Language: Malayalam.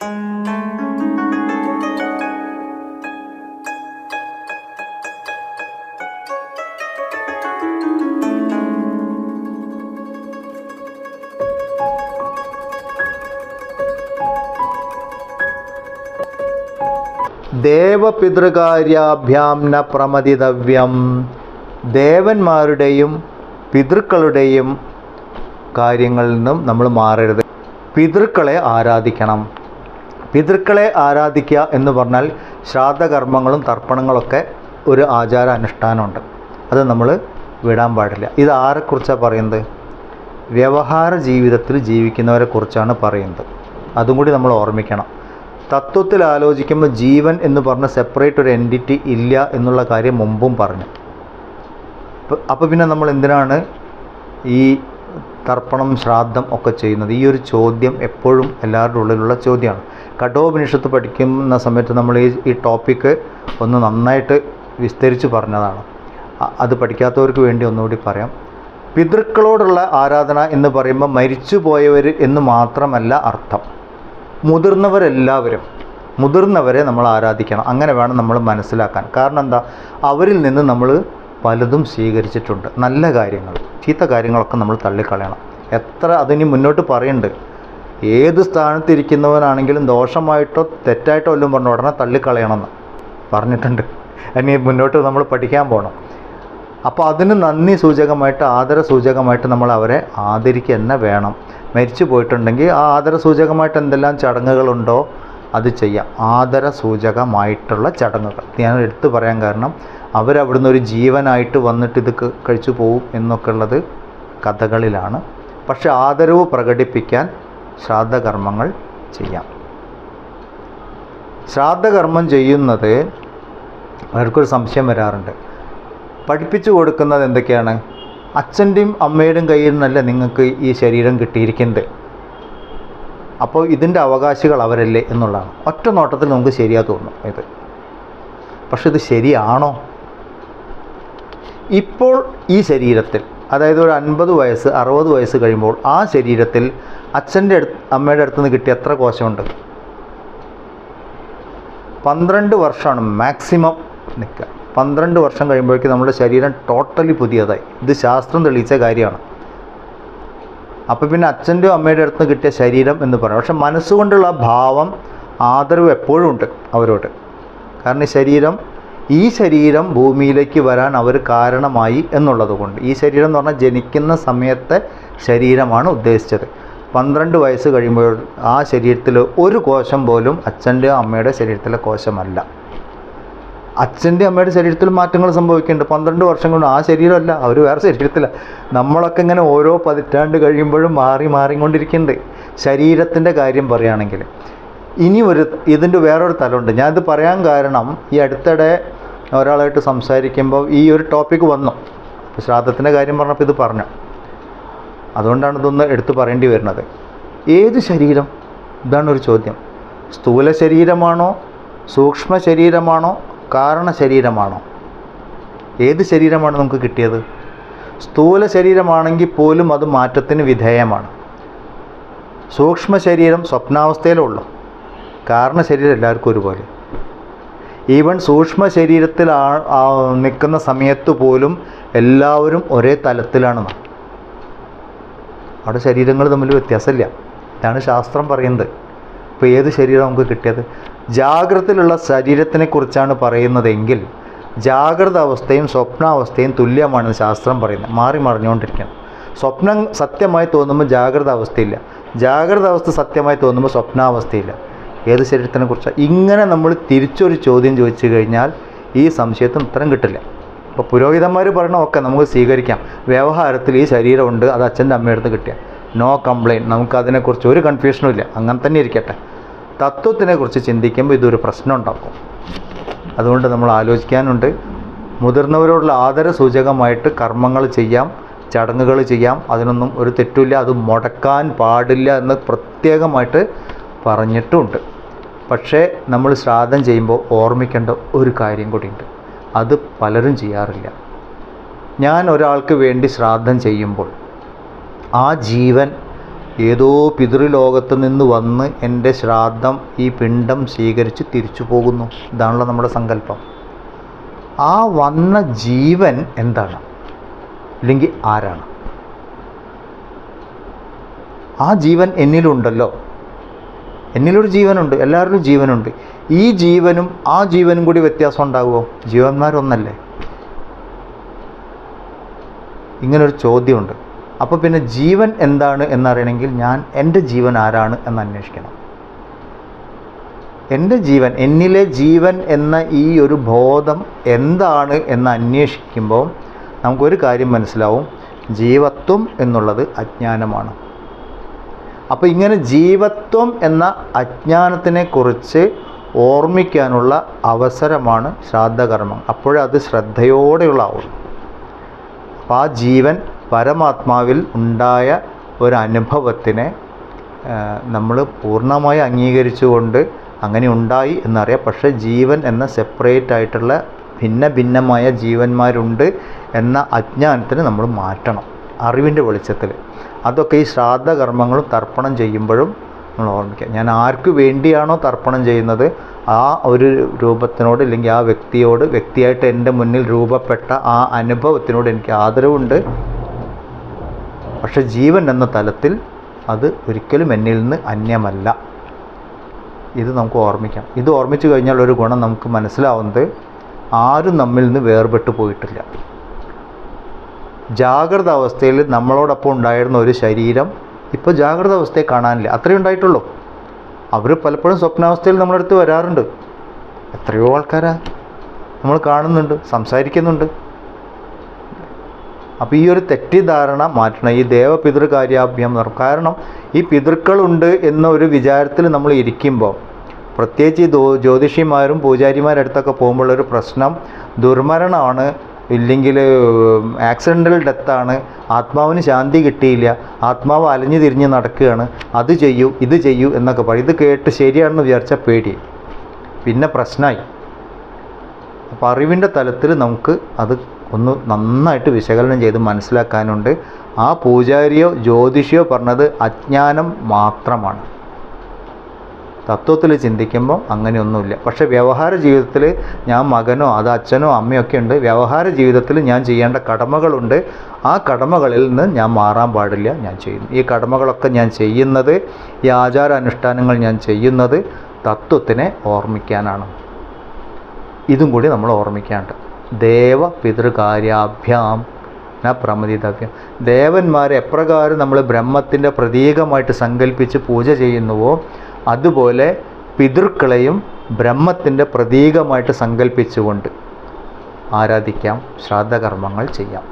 ദേവപിതൃകാര്യാഭ്യാം ന പ്രമതിതവ്യം ദേവന്മാരുടെയും പിതൃക്കളുടെയും കാര്യങ്ങളിൽ നിന്നും നമ്മൾ മാറരുത്. പിതൃക്കളെ ആരാധിക്കണം. പിതൃക്കളെ ആരാധിക്കുക എന്ന് പറഞ്ഞാൽ ശ്രാദ്ധകർമ്മങ്ങളും തർപ്പണങ്ങളൊക്കെ ഒരു ആചാര അനുഷ്ഠാനമുണ്ട് അത് നമ്മൾ വിടാൻ പാടില്ല. ഇത് ആരെക്കുറിച്ചാണ് പറയുന്നത്? വ്യവഹാര ജീവിതത്തിൽ ജീവിക്കുന്നവരെ കുറിച്ചാണ് പറയുന്നത്. അതും കൂടി നമ്മൾ ഓർമ്മിക്കണം. തത്വത്തിൽ ആലോചിക്കുമ്പോൾ ജീവൻ എന്ന് പറഞ്ഞ സെപ്പറേറ്റ് ഒരു എന്റിറ്റി ഇല്ല എന്നുള്ള കാര്യം മുമ്പും പറഞ്ഞു. അപ്പോൾ പിന്നെ നമ്മൾ എന്തിനാണ് ഈ തർപ്പണം ശ്രാദ്ധം ഒക്കെ ചെയ്യുന്നത്. ഈ ഒരു ചോദ്യം എപ്പോഴും എല്ലാവരുടെ ഉള്ളിലുള്ള ചോദ്യമാണ്. കഠോപനിഷത്ത് പഠിക്കുന്ന സമയത്ത് നമ്മൾ ഈ ഈ ടോപ്പിക്ക് ഒന്ന് നന്നായിട്ട് വിസ്തരിച്ച് പറഞ്ഞതാണ്. അത് പഠിക്കാത്തവർക്ക് വേണ്ടി ഒന്നുകൂടി പറയാം. പിതൃക്കളോടുള്ള ആരാധന എന്ന് പറയുമ്പോൾ മരിച്ചു പോയവർ എന്ന് മാത്രമല്ല അർത്ഥം. മുതിർന്നവരെല്ലാവരും മുതിർന്നവരെ നമ്മൾ ആരാധിക്കണം. അങ്ങനെ വേണം നമ്മൾ മനസ്സിലാക്കാൻ. കാരണം എന്താ? അവരിൽ നിന്ന് നമ്മൾ പലതും സ്വീകരിച്ചിട്ടുണ്ട്. നല്ല കാര്യങ്ങൾ ചീത്ത കാര്യങ്ങളൊക്കെ നമ്മൾ തള്ളിക്കളയണം. എത്ര അതിന് മുന്നോട്ട് പറയുന്നുണ്ട്. ഏത് സ്ഥാനത്തിരിക്കുന്നവനാണെങ്കിലും ദോഷമായിട്ടോ തെറ്റായിട്ടോ എല്ലാം പറഞ്ഞു ഉടനെ തള്ളിക്കളയണമെന്ന് പറഞ്ഞിട്ടുണ്ട്. ഇനി മുന്നോട്ട് നമ്മൾ പഠിക്കാൻ പോകണം അപ്പോൾ അതിന് നന്ദി സൂചകമായിട്ട് ആദര സൂചകമായിട്ട് നമ്മൾ അവരെ ആദരിക്കുക തന്നെ വേണം. മരിച്ചു പോയിട്ടുണ്ടെങ്കിൽ ആ ആദര സൂചകമായിട്ട് എന്തെല്ലാം ചടങ്ങുകളുണ്ടോ അത് ചെയ്യാം. ആദര സൂചകമായിട്ടുള്ള ചടങ്ങുകൾ. ഞാൻ എടുത്തു പറയാൻ കാരണം അവരവിടുന്ന് ഒരു ജീവനായിട്ട് വന്നിട്ട് ഇത് കഴിച്ചു പോവും എന്നൊക്കെ ഉള്ളത് കഥകളിലാണ്. പക്ഷെ ആദരവ് പ്രകടിപ്പിക്കാൻ ശ്രാദ്ധകർമ്മങ്ങൾ ചെയ്യാം. ശ്രാദ്ധകർമ്മം ചെയ്യുന്നത് അവർക്കൊരു സംശയം വരാറുണ്ട്. പഠിപ്പിച്ചു കൊടുക്കുന്നത് എന്തൊക്കെയാണ്? അച്ഛന്റെയും അമ്മയുടെയും കയ്യിൽ നിന്നല്ല നിങ്ങൾക്ക് ഈ ശരീരം കിട്ടിയിരിക്കുന്നത്. അപ്പോൾ ഇതിന്റെ അവകാശികൾ അവരല്ലേ എന്നുള്ളതാണ്. ഒറ്റ നോട്ടത്തിൽ നമുക്ക് ശരിയാ തോന്നും ഇത്. പക്ഷെ ഇത് ശരിയാണോ? ഇപ്പോൾ ഈ ശരീരത്തിൽ അതായത് ഒരു അൻപത് വയസ്സ് അറുപത് വയസ്സ് കഴിയുമ്പോൾ ആ ശരീരത്തിൽ അച്ഛന്റെ അടുത്ത് അമ്മയുടെ അടുത്ത് നിന്ന് കിട്ടിയ എത്ര കോശമുണ്ട്? പന്ത്രണ്ട് വർഷമാണ് മാക്സിമം നിൽക്കുക. പന്ത്രണ്ട് വർഷം കഴിയുമ്പോഴേക്കും നമ്മുടെ ശരീരം ടോട്ടലി പുതിയതായി. ഇത് ശാസ്ത്രം തെളിയിച്ച കാര്യമാണ്. അപ്പോൾ പിന്നെ അച്ഛന്റെയോ അമ്മയുടെ അടുത്ത് നിന്ന് കിട്ടിയ ശരീരം എന്ന് പറയും. പക്ഷെ മനസ്സുകൊണ്ടുള്ള ഭാവം ആദരവ് എപ്പോഴും ഉണ്ട് അവരോട്. കാരണം ഈ ശരീരം ഈ ശരീരം ഭൂമിയിലേക്ക് വരാൻ അവർ കാരണമായി എന്നുള്ളത് കൊണ്ട് ഈ ശരീരം എന്ന് പറഞ്ഞാൽ ജനിക്കുന്ന സമയത്തെ ശരീരമാണ് ഉദ്ദേശിച്ചത്. പന്ത്രണ്ട് വയസ്സ് കഴിയുമ്പോൾ ആ ശരീരത്തിൽ ഒരു കോശം പോലും അച്ഛന്റെ അമ്മയുടെ ശരീരത്തിലെ കോശമല്ല. അച്ഛന്റെ അമ്മയുടെ ശരീരത്തിൽ മാറ്റങ്ങൾ സംഭവിക്കുന്നുണ്ട്. പന്ത്രണ്ട് വർഷം കൊണ്ട് ആ ശരീരമല്ല അവർ വേറെ ശരീരത്തിലാണ് നമ്മളൊക്കെ ഇങ്ങനെ ഓരോ പതിറ്റാണ്ട് കഴിയുമ്പോഴും മാറി മാറിക്കൊണ്ടിരിക്കുന്നുണ്ട് ശരീരത്തിന്റെ കാര്യം പറയുകയാണെങ്കിൽ. ഇനി ഒരു ഇതിന്റെ വേറൊരു തലമുണ്ട്. ഞാനിത് പറയാൻ കാരണം ഈ അടുത്തിടെ ഒരാളായിട്ട് സംസാരിക്കുമ്പോൾ ഈ ഒരു ടോപ്പിക്ക് വന്നു. ശ്രാദ്ധത്തിന്റെ കാര്യം പറഞ്ഞപ്പോൾ ഇത് പറഞ്ഞു. അതുകൊണ്ടാണ് ഇതൊന്ന് എടുത്തു പറയേണ്ടി വരുന്നത്. ഏത് ശരീരം? ഇതാണ് ഒരു ചോദ്യം. സ്ഥൂല ശരീരമാണോ സൂക്ഷ്മ ശരീരമാണോ കാരണ ശരീരമാണോ? ഏത് ശരീരമാണ് നമുക്ക് കിട്ടിയത്? സ്ഥൂല ശരീരമാണെങ്കിൽ പോലും അത് മാറ്റത്തിന് വിധേയമാണ്. സൂക്ഷ്മ ശരീരം സ്വപ്നാവസ്ഥയിലുള്ളു കാരണ ശരീരം എല്ലാവർക്കും ഒരുപോലെ. ഈവൻ സൂക്ഷ്മ ശരീരത്തിൽ നിൽക്കുന്ന സമയത്ത് പോലും എല്ലാവരും ഒരേ തലത്തിലാണ്. അവിടെ ശരീരങ്ങൾ തമ്മിൽ വ്യത്യാസമില്ല. ഇതാണ് ശാസ്ത്രം പറയുന്നത്. ഇപ്പോൾ ഏത് ശരീരം നമുക്ക് കിട്ടിയത്? ജാഗ്രതയിലുള്ള ശരീരത്തിനെ കുറിച്ചാണ് പറയുന്നതെങ്കിൽ ജാഗ്രത അവസ്ഥയും സ്വപ്നാവസ്ഥയും തുല്യമാണെന്ന് ശാസ്ത്രം പറയുന്നത്. മാറി മറിഞ്ഞുകൊണ്ടിരിക്കണം സ്വപ്നം സത്യമായി തോന്നുമ്പോൾ ജാഗ്രത അവസ്ഥയില്ല. ജാഗ്രത അവസ്ഥ സത്യമായി തോന്നുമ്പോൾ സ്വപ്നാവസ്ഥയില്ല. ഏത് ശരീരത്തിനെ കുറിച്ചാണ് ഇങ്ങനെ നമ്മൾ തിരിച്ചൊരു ചോദ്യം ചോദിച്ചു കഴിഞ്ഞാൽ ഈ സംശയത്തിന് ഉത്തരം കിട്ടില്ല. അപ്പോൾ പുരോഹിതന്മാർ പറയണ ഒക്കെ നമുക്ക് സ്വീകരിക്കാം. വ്യവഹാരത്തിൽ ഈ ശരീരമുണ്ട് അത് അച്ഛന്റെ അമ്മയുടെ കിട്ടിയ. നോ കംപ്ലയിന്റ് നമുക്കതിനെക്കുറിച്ച് ഒരു കൺഫ്യൂഷനും ഇല്ല. അങ്ങനെ തന്നെ ഇരിക്കട്ടെ. തത്വത്തിനെക്കുറിച്ച് ചിന്തിക്കുമ്പോൾ ഇതൊരു പ്രശ്നം ഉണ്ടാക്കും. അതുകൊണ്ട് നമ്മൾ ആലോചിക്കാനുണ്ട്. മുതിർന്നവരോടുള്ള ആദര സൂചകമായിട്ട് കർമ്മങ്ങൾ ചെയ്യാം ചടങ്ങുകൾ ചെയ്യാം. അതിനൊന്നും ഒരു തെറ്റുമില്ല അത് മുടക്കാൻ പാടില്ല എന്ന് പ്രത്യേകമായിട്ട് പറഞ്ഞിട്ടുമുണ്ട് പക്ഷേ നമ്മൾ ശ്രാദ്ധം ചെയ്യുമ്പോൾ ഓർമ്മിക്കേണ്ട ഒരു കാര്യം കൂടിയുണ്ട്. അത് പലരും ചെയ്യാറില്ല. ഞാൻ ഒരാൾക്ക് വേണ്ടി ശ്രാദ്ധം ചെയ്യുമ്പോൾ ആ ജീവൻ ഏതോ പിതൃലോകത്ത് നിന്ന് വന്ന് എന്റെ ശ്രാദ്ധം ഈ പിണ്ടം സ്വീകരിച്ച് തിരിച്ചു പോകുന്നു. ഇതാണല്ലോ നമ്മുടെ സങ്കല്പം. ആ വന്ന ജീവൻ എന്താണ്? അല്ലെങ്കിൽ ആരാണ്? ആ ജീവൻ എന്നിലുണ്ടല്ലോ. എന്നിലൊരു ജീവനുണ്ട് എല്ലാവരിലും ജീവനുണ്ട്. ഈ ജീവനും ആ ജീവനും കൂടി വ്യത്യാസം ഉണ്ടാകുമോ ജീവന്മാരൊന്നല്ലേ? ഇങ്ങനൊരു ചോദ്യമുണ്ട്. അപ്പോൾ പിന്നെ ജീവൻ എന്താണ് എന്നറിയണമെങ്കിൽ ഞാൻ എന്റെ ജീവൻ ആരാണ് എന്ന് അന്വേഷിക്കണം. എന്റെ ജീവൻ എന്നിലെ ജീവൻ എന്ന ഈ ഒരു ബോധം എന്താണ് എന്ന് അന്വേഷിക്കുമ്പോൾ നമുക്കൊരു കാര്യം മനസ്സിലാവും. ജീവത്വം എന്നുള്ളത് അജ്ഞാനമാണ്. അപ്പോൾ ഇങ്ങനെ ജീവത്വം എന്ന അജ്ഞാനത്തിനെക്കുറിച്ച് ഓർമ്മിക്കാനുള്ള അവസരമാണ് ശ്രാദ്ധകർമ്മം. അപ്പോഴത് ശ്രദ്ധയോടെയുള്ള ആവും അപ്പോൾ ആ ജീവൻ പരമാത്മാവിൽ ഉണ്ടായ ഒരനുഭവത്തിനെ നമ്മൾ പൂർണമായി അംഗീകരിച്ചുകൊണ്ട് അങ്ങനെ ഉണ്ടായി എന്നറിയാം. പക്ഷേ ജീവൻ എന്ന സെപ്പറേറ്റ് ആയിട്ടുള്ള ഭിന്ന ഭിന്നമായ ജീവന്മാരുണ്ട് എന്ന അജ്ഞാനത്തിന് നമ്മൾ മാറ്റണം. അറിവിന്റെ വെളിച്ചത്തിൽ അതൊക്കെ ഈ ശ്രാദ്ധകർമ്മങ്ങളും തർപ്പണം ചെയ്യുമ്പോഴും നമ്മൾ ഓർമ്മിക്കുക. ഞാൻ ആർക്ക് വേണ്ടിയാണോ തർപ്പണം ചെയ്യുന്നത്? ആ ഒരു രൂപത്തിനോട് ഇല്ലെങ്കിൽ ആ വ്യക്തിയോട് വ്യക്തിയായിട്ട് എന്റെ മുന്നിൽ രൂപപ്പെട്ട ആ അനുഭവത്തിനോട് എനിക്ക് ആദരവുണ്ട്. പക്ഷെ ജീവൻ എന്ന തലത്തിൽ അത് ഒരിക്കലും എന്നിൽ നിന്ന് അന്യമല്ല. ഇത് നമുക്ക് ഓർമ്മിക്കാം. ഇത് ഓർമ്മിച്ചു കഴിഞ്ഞാൽ ഒരു ഗുണം നമുക്ക് മനസ്സിലാവുന്നത് ആരും നമ്മിൽ നിന്ന് വേർപെട്ടു പോയിട്ടില്ല. ജാഗ്രത അവസ്ഥയിൽ നമ്മളോടൊപ്പം ഉണ്ടായിരുന്ന ഒരു ശരീരം ഇപ്പോൾ ജാഗ്രത അവസ്ഥയെ കാണാനില്ല. അത്രയും ഉണ്ടായിട്ടുള്ളൂ. അവർ പലപ്പോഴും സ്വപ്നാവസ്ഥയിൽ നമ്മളടുത്ത് വരാറുണ്ട്. എത്രയോ ആൾക്കാരാ നമ്മൾ കാണുന്നുണ്ട് സംസാരിക്കുന്നുണ്ട്. അപ്പോൾ ഈ ഒരു തെറ്റിദ്ധാരണ മാറ്റണം ഈ ദേവപിതൃ കാര്യാഭ്യം കാരണം ഈ പിതൃക്കളുണ്ട് എന്ന ഒരു വിചാരത്തിൽ നമ്മൾ ഇരിക്കുമ്പോൾ പ്രത്യേകിച്ച് ഈ ജ്യോതിഷിമാരും പൂജാരിമാരുടെ അടുത്തൊക്കെ ഒരു പ്രശ്നം ദുർമരണമാണ് ഇല്ലെങ്കിൽ ആക്സിഡന്റൽ ഡെത്താണ് ആത്മാവിന് ശാന്തി കിട്ടിയില്ല. ആത്മാവ് അലഞ്ഞു തിരിഞ്ഞ് നടക്കുകയാണ്. അത് ചെയ്യൂ ഇത് ചെയ്യൂ എന്നൊക്കെ പറയും. ഇത് കേട്ട് ശരിയാണെന്ന് വിചാരിച്ചാൽ പേടി. പിന്നെ പ്രശ്നമായി അപ്പോൾ അറിവിന്റെ തലത്തിൽ നമുക്ക് അത് ഒന്ന് നന്നായിട്ട് വിശകലനം ചെയ്ത് മനസ്സിലാക്കാനുണ്ട്. ആ പൂജാരിയോ ജ്യോതിഷിയോ പറഞ്ഞത് അജ്ഞാനം മാത്രമാണ്. തത്വത്തിൽ ചിന്തിക്കുമ്പോൾ അങ്ങനെയൊന്നുമില്ല. പക്ഷെ വ്യവഹാര ജീവിതത്തിൽ ഞാൻ മകനോ അത് അച്ഛനോ അമ്മയോ ഒക്കെ ഉണ്ട് വ്യവഹാര ജീവിതത്തിൽ ഞാൻ ചെയ്യേണ്ട കടമകളുണ്ട്. ആ കടമകളിൽ നിന്ന് ഞാൻ മാറാൻ പാടില്ല ഞാൻ ചെയ്യുന്നു. ഈ കടമകളൊക്കെ ഞാൻ ചെയ്യുന്നത് ഈ ആചാരാനുഷ്ഠാനങ്ങൾ ഞാൻ ചെയ്യുന്നത് തത്വത്തിനെ ഓർമ്മിക്കാനാണ്. ഇതും കൂടി നമ്മൾ ഓർമ്മിക്കാണ്ട്. ദേവ പിതൃകാര്യാഭ്യാം ന പ്രമദിതവ്യം. ദേവന്മാരെ എപ്രകാരം നമ്മൾ ബ്രഹ്മത്തിന്റെ പ്രതീകമായിട്ട് സങ്കല്പിച്ച് പൂജ ചെയ്യുന്നുവോ അതുപോലെ പിതൃക്കളെയും ബ്രഹ്മത്തിന്റെ പ്രതീകമായിട്ട് സങ്കല്പിച്ചുകൊണ്ട് ആരാധിക്കാം ശ്രാദ്ധകർമ്മങ്ങൾ ചെയ്യാം.